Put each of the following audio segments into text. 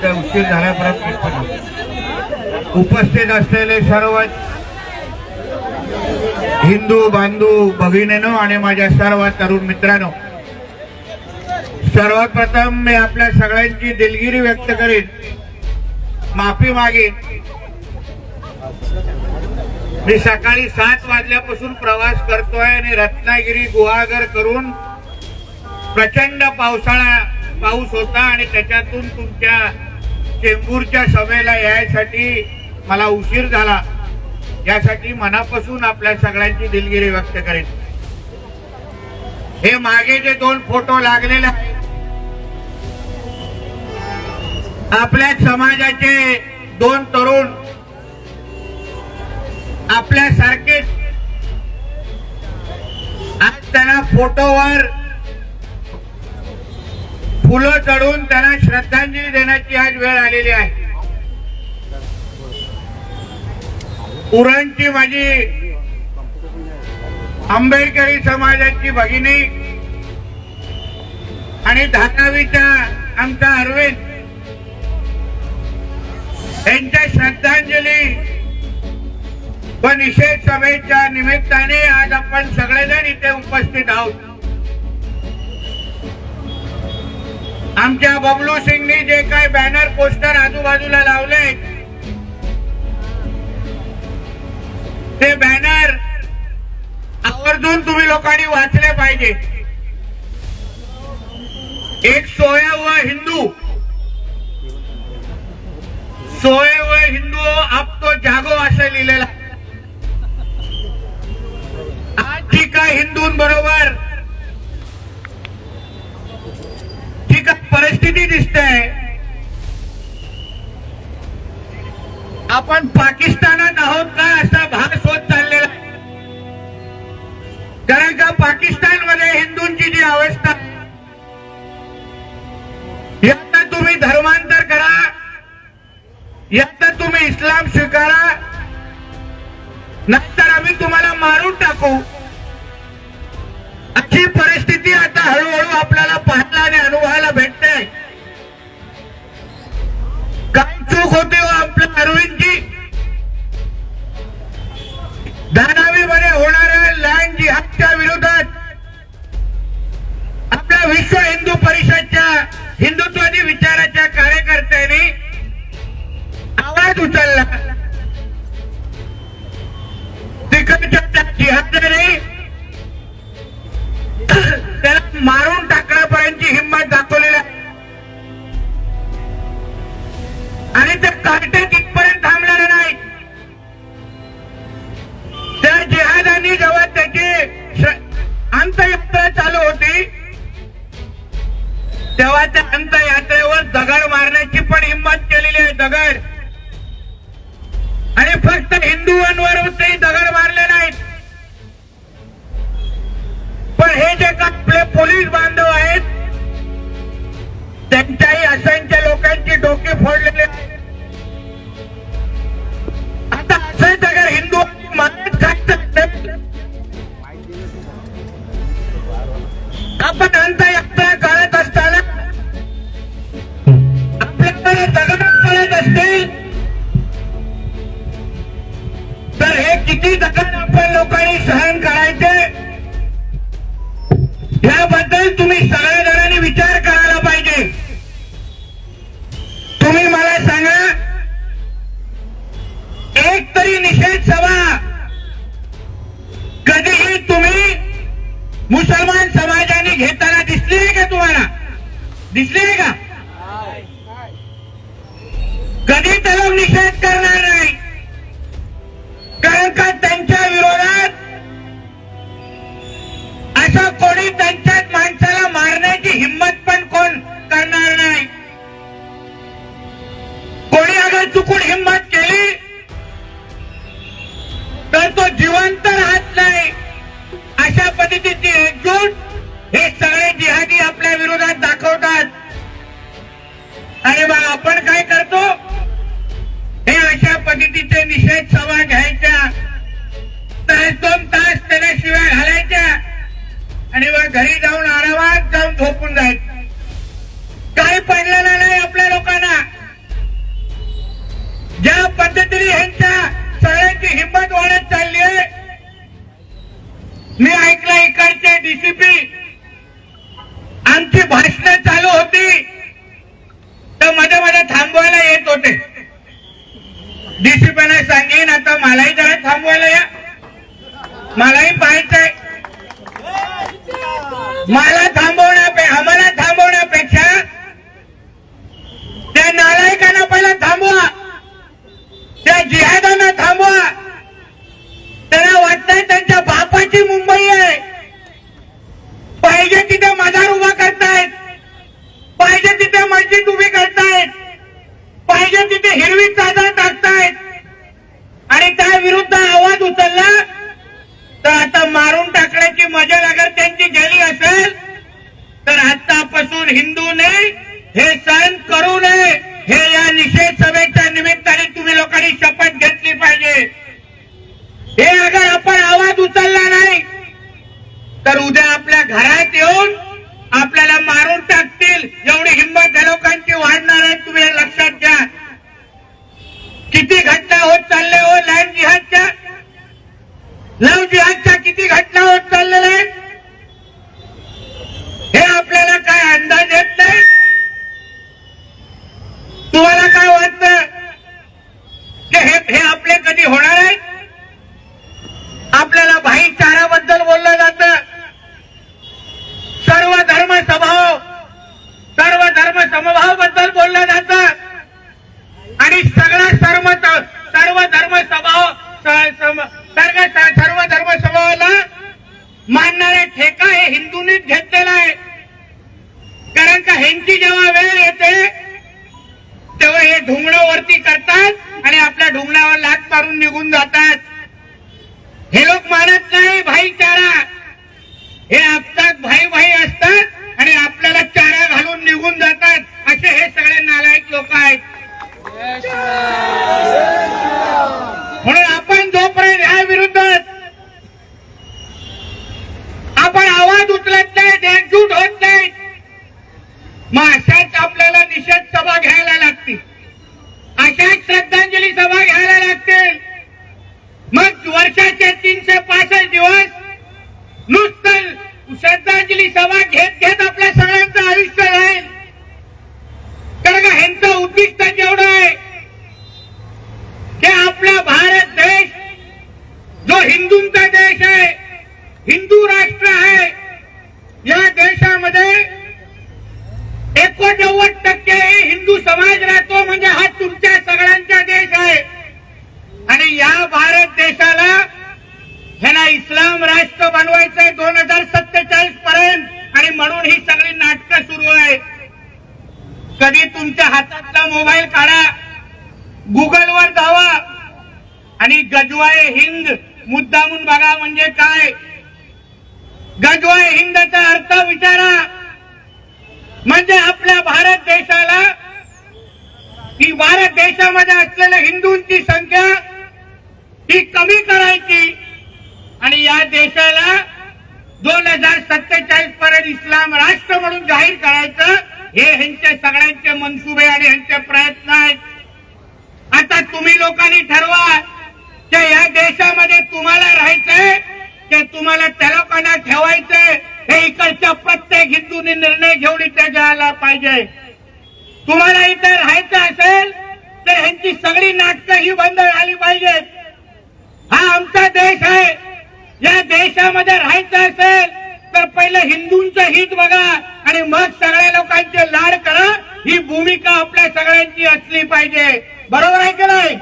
त्या उशीर झाल्यापर्यंत उपस्थित असलेले सर्व हिंदू बांधू भगिनीनो आणि माझ्या सर्व तरुण मित्रांनो सर्वात प्रथम मी आपल्या सगळ्यांची दिलगिरी व्यक्त करीन. माफी मागेन. मी सकाळी सात वाजल्यापासून प्रवास करतोय आणि रत्नागिरी गुहागर करून प्रचंड पावसाळा पाऊस होता आणि त्याच्यातून तुमच्या चेंबूरच्या सभेला यायसाठी मला उशीर झाला. यासाठी मनापासून आपल्या सगळ्यांची दिलगिरी व्यक्त करेन. हे मागे जे दोन फोटो लागलेले आहेत आपल्या समाजाचे दोन तरुण आपल्या सारखेच आज त्यांना फोटोवर फुलं चढून त्यांना श्रद्धांजली देण्याची आज वेळ आलेली आहे. उरणची माझी आंबेडकरी समाजाची भगिनी आणि धारावीच्या आमचा अरविंद यांच्या श्रद्धांजली व निषेध सभेच्या निमित्ताने आज आपण सगळेजण इथे उपस्थित आहोत. आमच्या बबलू सिंगनी जे काही बॅनर पोस्टर आजूबाजूला लावले ते बॅनर आवर्जून तुम्ही लोकांनी वाचले पाहिजे. एक सोया व हिंदू सोये व हिंदू आप तो जागो असं लिहिलेलं आज जी काय हिंदूंबरोबर जी परिस्थिती दिसते. आपण पाकिस्तानात आहोत का असा भाग शोध चाललेला कारण का पाकिस्तानमध्ये हिंदूंची जी अवस्था यातनं तुम्ही धर्मांतर करा यातनं तुम्ही इस्लाम स्वीकारा नंतर आम्ही तुम्हाला मारून टाकू. अशी परिस्थिती आता हळूहळू आपल्याला पाहायला चूक होती हो आपल्या अरविंदची. धारावीमध्ये होणाऱ्या लँड जिहादच्या विरोधात आपल्या विश्व हिंदू परिषदच्या हिंदुत्वादी विचाराच्या कार्यकर्त्यांनी आवाज उचलला. तिकडच्या त्या जिहादाने आपले पोलीस बांधव आहेत. त्यांच्याही असंख्य लोकांची डोके फोडलेले आता असे दगड हिंदू आपण अंतयात्रा जर चुकून हिंमत केली तर तो जिवंत राहत नाही. अशा पद्धतीची एकजूट हे सगळे जिहादी आपल्या विरोधात दाखवतात. आणि मग आपण काय करतो? हे अशा पद्धतीचे निषेध सभा घ्यायच्या तास दोन तास त्याला शिवाय घालायच्या. आणि मग घरी जाऊन आरामात जाऊन झोपून जायचं. काय पडलेलं नाही पद्धतीने यांच्या सगळ्यांची हिंमत वाढत चालली आहे. मी ऐकलं इकडचे डीसीपी आमची भाषण चालू होती. तर मध्ये मध्ये थांबवायला येत होते. डीसीपीना सांगेन आता मलाही जरा थांबवायला या. मलाही पाहायचंय. मला त्या जिहादांना थांबवा. त्यांना वाटतंय त्यांच्या बापाची मुंबई आहे. देशामध्ये एकोणनव्वद टक्के हिंदू समाज राहतो म्हणजे हा तुमच्या सगळ्यांचा देश आहे. आणि या भारत देशाला ह्याला इस्लाम राष्ट्र बनवायचंय दोन हजार सत्तेचाळीस पर्यंत. आणि म्हणून ही सगळी नाटकं सुरू आहे कधी तुमच्या हातातला मोबाईल काढा गुगलवर जावा आणि गजवाय हिंद मुद्दामून बघा म्हणजे काय? गजवा हिंदचा अर्थ विचारा. म्हणजे आपल्या भारत देशाला की भारत देशामध्ये असलेल्या हिंदूंची संख्या ही कमी करायची. आणि या देशाला दोन हजार सत्तेचाळीस पर्यंत इस्लाम राष्ट्र म्हणून जाहीर करायचं हे ह्यांचे सगळ्यांचे मनसुबे आणि ह्यांचे प्रयत्न आहेत. आता तुम्ही लोकांनी ठरवा की या देशामध्ये तुम्हाला राहायचंय की तुम्हाला त्या लोकांना ठेवायचंय हे इकडच्या प्रत्येक हिंदूने निर्णय घेऊन इथे घ्यायला पाहिजे. तुम्हाला इथे राहायचं असेल तर ह्यांची सगळी नाटकं ही बंद झाली पाहिजेत हा आमचा देश आहे. या देशामध्ये राहायचं असेल तर पहिलं हिंदूंचं हित बघा आणि मग सगळ्या लोकांचे लाड करा. ही भूमिका आपल्या सगळ्यांची असली पाहिजे. बरोबर आहे की नाही?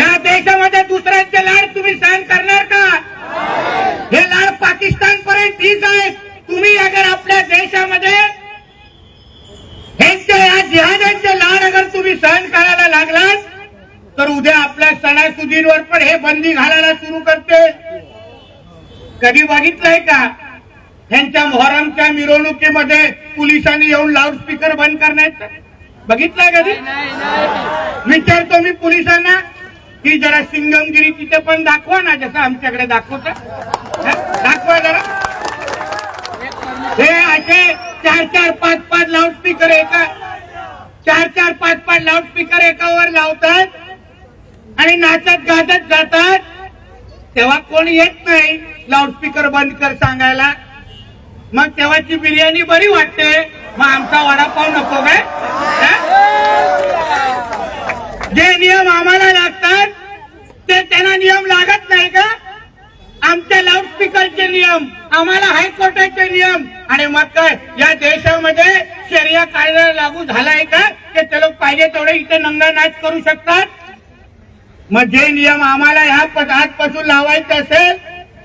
या देशामध्ये दुसऱ्यांचे लाड तुम्ही सहन करणार का? हे लाड पाकिस्तान पर्यंत ठीक आहे. तुम्ही अगर आपल्या देशामध्ये या जिहाद्यांचे लाड अगर तुम्ही सहन करायला लागलात तर उद्या आपल्या सणासुदींवर पण हे बंदी घालायला सुरू करते. कधी बघितलंय का? त्यांच्या मोहरमच्या मिरवणुकीमध्ये पोलिसांनी येऊन लाऊडस्पीकर बंद करण्याचं? बघितलंय कधी? विचारतो मी पोलिसांना. की जरा सिंगमगिरी तिथे पण दाखवा ना जसं आमच्याकडे दाखवत. दाखवा जरा. हे असे चार चार पाच पाच लाऊडस्पीकर एका चार चार पाच पाच लाऊडस्पीकर एकावर लावतात आणि नाचत गाजत जातात. तेव्हा कोणी येत नाही लाऊडस्पीकर बंद कर सांगायला. मग तेव्हाची बिर्याणी बरी वाटते. मग आमचा वडापाव नको काय जे नियम आम्हाला लागतात त्यांना नियम लागत नाही का? आमचे लाऊडस्पीकरचे नियम आम्हाला हायकोर्टाचे नियम. आणि मग काय? या देशामध्ये शर्या कायदा लागू झालाय का? ते ते लोक पाहिजे तेवढे इथे नंगा नाच करू शकतात. मग जे नियम आम्हाला ह्या आजपासून लावायचे असेल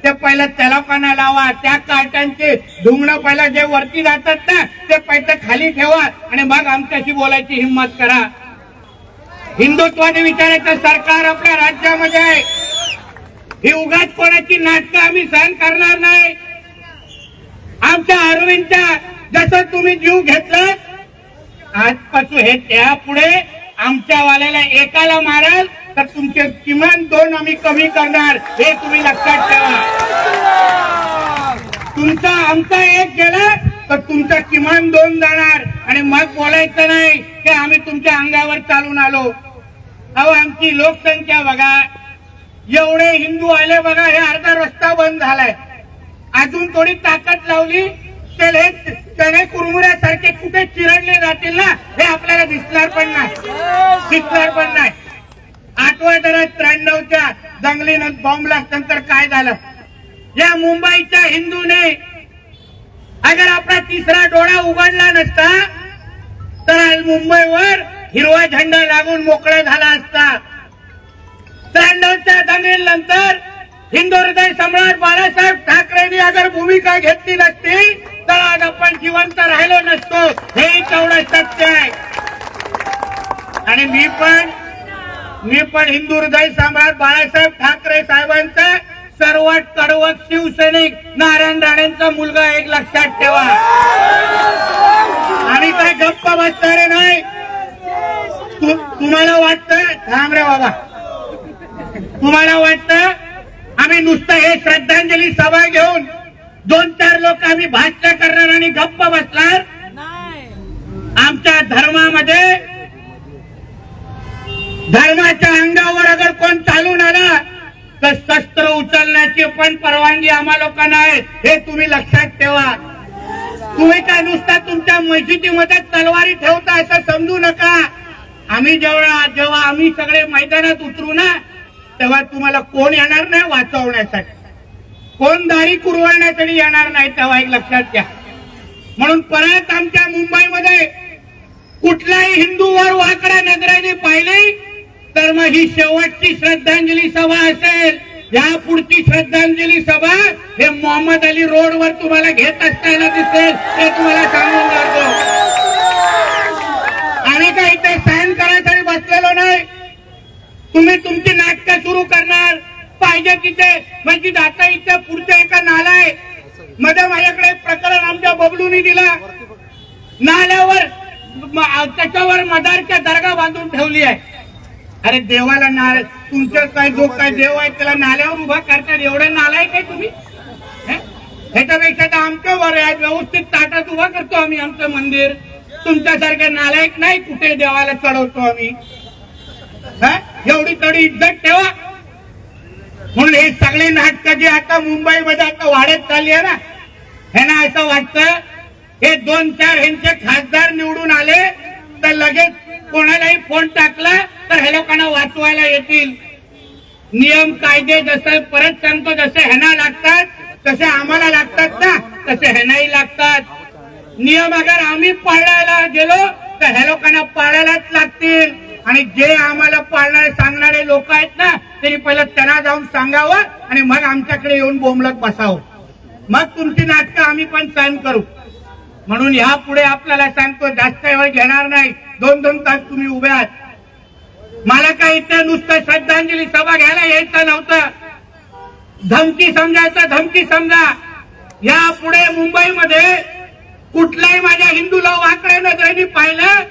ते पहिलं त्या लोकांना लावा. त्या कार्टांचे धुमणं पहिला जे वरती जातात ना ते पैसे खाली ठेवा. आणि मग आमच्याशी बोलायची हिंमत करा. हिंदुत्वाने विचारायचं सरकार आपल्या राज्यामध्ये आहे. ही उगाच कोणाची नाटकं आम्ही सहन करणार नाही. आमच्या अरविंदच्या जसं तुम्ही जीव घेतलं आजपासून हे त्या पुढे आमच्या वाल्याला एकाला माराल तर तुमचे किमान दोन आम्ही कमी करणार हे तुम्ही लक्षात ठेवा. तुमचा आमचा एक गेला तर तुमचा किमान दोन जाणार. आणि मग बोलायचं नाही की आम्ही तुमच्या अंगावर चालून आलो. अहो आमची लोकसंख्या बघा. एवढे हिंदू आले बघा हे अर्धा रस्ता बंद झालाय. अजून थोडी ताकद लावली तर हे चणे कुरमुऱ्यासारखे कुठे चिरडले जातील ना हे आपल्याला दिसणार पण नाही. दिसणार पण नाही. आठवड्यात त्र्याण्णवच्या जंगली बॉम्ब नंतर काय झालं? या मुंबईच्या हिंदूने अगर आपला तिसरा डोळा उघडला नसता तर आज मुंबईवर हिरवा झेंडा लागून मोकळा झाला असता. त्र्याण्णवच्या दंगलीनंतर हिंदू हृदय सम्राट बाळासाहेब ठाकरेंनी अगर भूमिका घेतली नसती तर आज आपण जिवंत राहिलो नसतो. हे तेवढं सत्य आहे. आणि मी पण मी पण हिंदू हृदय सम्राट बाळासाहेब ठाकरे साहेबांचा सर्वात कडवट शिवसैनिक नारायण राणेंचा मुलगा एक लक्षात ठेवा आणि काय गप्पा बसणारे नाही तु- तुम्हाला वाटतं थांब रे बाबा तुम्हाला वाटतं आम्ही नुसतं हे श्रद्धांजली सभा घेऊन दोन चार लोक आम्ही भाष्य करणार आणि गप्प बसणार आमच्या धर्मामध्ये? धर्माच्या अंगावर अगर कोण चालून आला तर शस्त्र उचलण्याची पण परवानगी आम्हा लोकांना आहे. हे तुम्ही लक्षात ठेवा. तुम्ही काय नुसता तुमच्या मशिदीमध्ये तलवारी ठेवता असं समजू नका. आम्ही जेव्हा जेव्हा आम्ही सगळे मैदानात उतरू ना तेव्हा तुम्हाला कोण येणार नाही वाचवण्यासाठी. कोण दारी कुरवण्यासाठी येणार नाही तेव्हा एक लक्षात घ्या. म्हणून परत आमच्या मुंबईमध्ये कुठल्याही हिंदूवर वाकड्या नजरेने पाहिली तर मग ही शेवटची श्रद्धांजली सभा असेल. या पुढची श्रद्धांजली सभा हे मोहम्मद अली रोडवर तुम्हाला घेत असताना दिसेल. हे तुम्हाला सांगून जातो. आणि काय इथे सहन करायसाठी बसलेलो नाही. तुम्ही तुमची नाटकं सुरू करणार. पाहिजे तिथे. म्हणजे आता इथे पुढच्या एका नाला आहे मध्ये माझ्याकडे प्रकरण आमच्या बबलूनी दिला. नाल्यावर त्याच्यावर मदारच्या दर्गा बांधून ठेवली आहे. अरे देवाला ना तुमचं काय जो काय देव आहे त्याला नाल्यावर उभा करतात एवढे नाला आहे काय तुम्ही ह्याच्यापेक्षा तर आमचं आहे व्यवस्थित ताटात उभा करतो आम्ही आमचं मंदिर. तुमच्यासारखे नालायक नाही कुठे देवाला चढवतो आम्ही. हा? एवढी तडी इज्जत ठेवा. म्हणून हे सगळे नाटकं जे आता मुंबईमध्ये आता वाढत चालली आहे ना ह्यांना असं वाटतं हे दोन चार ह्यांचे खासदार निवडून आले तर लगेच कोणालाही फोन टाकला तर हे लोकांना वाचवायला येतील. नियम कायदे जसे परत सांगतो जसे ह्यांना लागतात तसे आम्हाला लागतात ना तसे ह्यांनाही लागतात. नियम अगर आम्ही पाळायला गेलो तर ह्या लोकांना पाळायलाच लागतील. आणि जे आम्हाला पाळणारे सांगणारे लोक आहेत ना त्यांनी पहिलं त्यांना जाऊन सांगावं आणि मग आमच्याकडे येऊन बोंबलत बसावं. मग तुमची नाटकं आम्ही पण सहन करू. म्हणून ह्या पुढे आपल्याला सांगतो जास्त वेळ घेणार नाही. दोन दोन तास तुम्ही उभे आहात. मला काय इथं नुसतं श्रद्धांजली सभा घ्यायला यायचं नव्हतं. धमकी समजायचं धमकी समजा. या पुढे मुंबईमध्ये कुठल्याही माझ्या हिंदूला वाकड्या नजरेने पाहिलं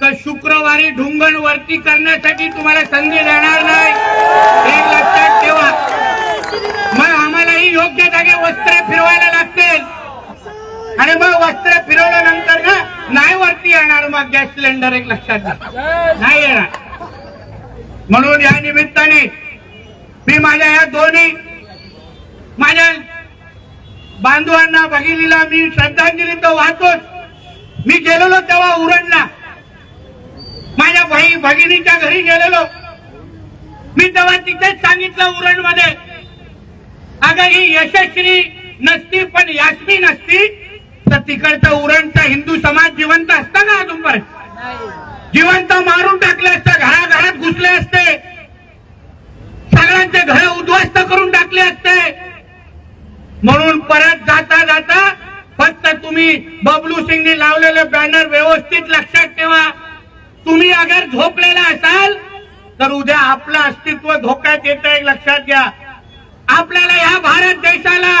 तर शुक्रवारी ढुंगण वरती करण्यासाठी तुम्हाला संधी देणार नाही. हे लक्षात ठेवा. मग आम्हालाही योग्य जागे वस्त्र फिरवायला लागतील. आणि मग वस्त्र फिरवल्यानंतर ना नाही वरती येणार मग गॅस सिलेंडर एक लक्षात घ्या. नाही येणार. म्हणून या निमित्ताने मी माझ्या या दोन्ही माझ्या बांधवांना भगिनीला मी श्रद्धांजली तर वाहतोच. मी गेलेलो तेव्हा उरणला. माझ्या भाई भगिनीच्या घरी गेलेलो. मी तेव्हा तिथेच सांगितलं उरणमध्ये अगं ही यशस्वी नसती पण यास्मी नसती. तर तिकडचा उरणचा हिंदू समाज जिवंत असता का अजूनपर्यंत? जिवंत मारून टाकले असतं घराघरात घुसले असते. सगळ्यांचे घर उद्ध्वस्त करून टाकले असते. म्हणून परत जाता जाता फक्त तुम्ही बबलू सिंगनी लावलेले बॅनर व्यवस्थित लक्षात ठेवा. तुम्ही अगर झोपलेला असाल तर उद्या आपलं अस्तित्व धोक्यात येत आहे लक्षात घ्या. आपल्याला या भारत देशाला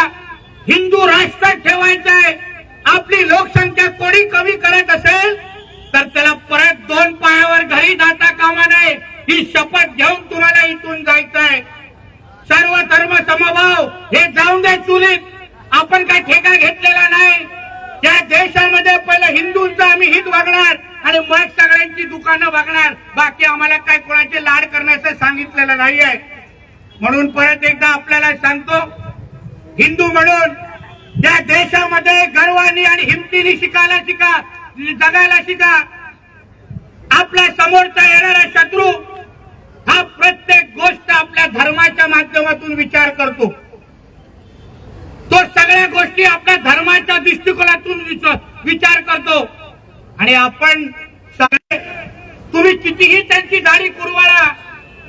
हिंदू राष्ट्रात ठेवायचं आहे आपली लोकसंख्या कोणी कमी करत असेल तर त्याला परत दोन पायावर घरी जाता कामा नये. ही शपथ घेऊन तुम्हाला इथून जायचंय. सर्व धर्म समभाव हे जाऊन दे चुलीत. आपण काय ठेका घेतलेला नाही. त्या देशामध्ये पहिलं हिंदूंचं आम्ही हित वागणार आणि मग सगळ्यांची दुकानं बघणार बाकी आम्हाला काय कोणाचे लाड करण्याचं सांगितलेलं नाहीये. म्हणून परत एकदा आपल्याला सांगतो हिंदू म्हणून या देशामध्ये आणि हिमतीने शिकायला शिका जगायला शिका. आपल्या समोरचा येणारा शत्रू हा प्रत्येक गोष्ट आपल्या धर्माच्या माध्यमातून विचार करतो. तो सगळ्या गोष्टी आपल्या धर्माच्या दृष्टिकोनातून विचार करतो. आणि आपण सगळे तुम्ही कितीही त्यांची दाढी कुरवाळा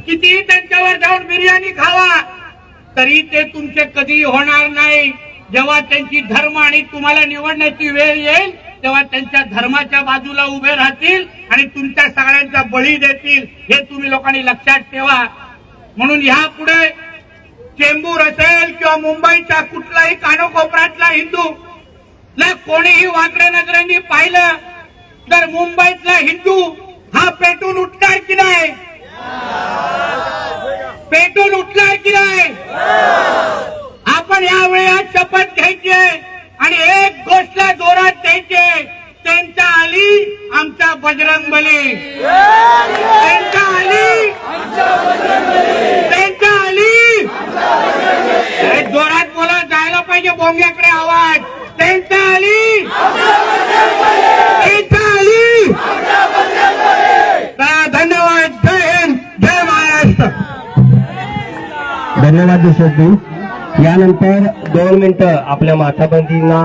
कितीही त्यांच्यावर जाऊन बिर्याणी खावा तरी ते तुमचे कधीही होणार नाही. जेव्हा त्यांची धर्म आणि तुम्हाला निवडण्याची वेळ येईल तेव्हा त्यांच्या धर्माच्या बाजूला उभे राहतील आणि तुमच्या सगळ्यांचा बळी देतील. हे तुम्ही लोकांनी लक्षात ठेवा. म्हणून ह्यापुढे चेंबूर असेल किंवा मुंबईच्या कुठलाही कानोकोपऱ्यातला हिंदू ला कोणीही वाकड्या नजरांनी पाहिलं तर मुंबईतला हिंदू हा पेटून उठणार की नाही? पेटून उठणार की नाही? आपण यावेळी आज शपथ घ्यायची आणि एक गोष्ट जोरात द्यायची त्यांचा आली आमचा बजरंग बली त्यांचा आली त्यांचा आली. जोरात बोला जायला पाहिजे बोंग्याकडे आवाज. त्यांचा आली. त्यांचा आली. धन्यवाद जय हिंद जय महाराष्ट्र. धन्यवाद यशस्वी यानंतर दोन मिनिटं आपल्या माताबंदींना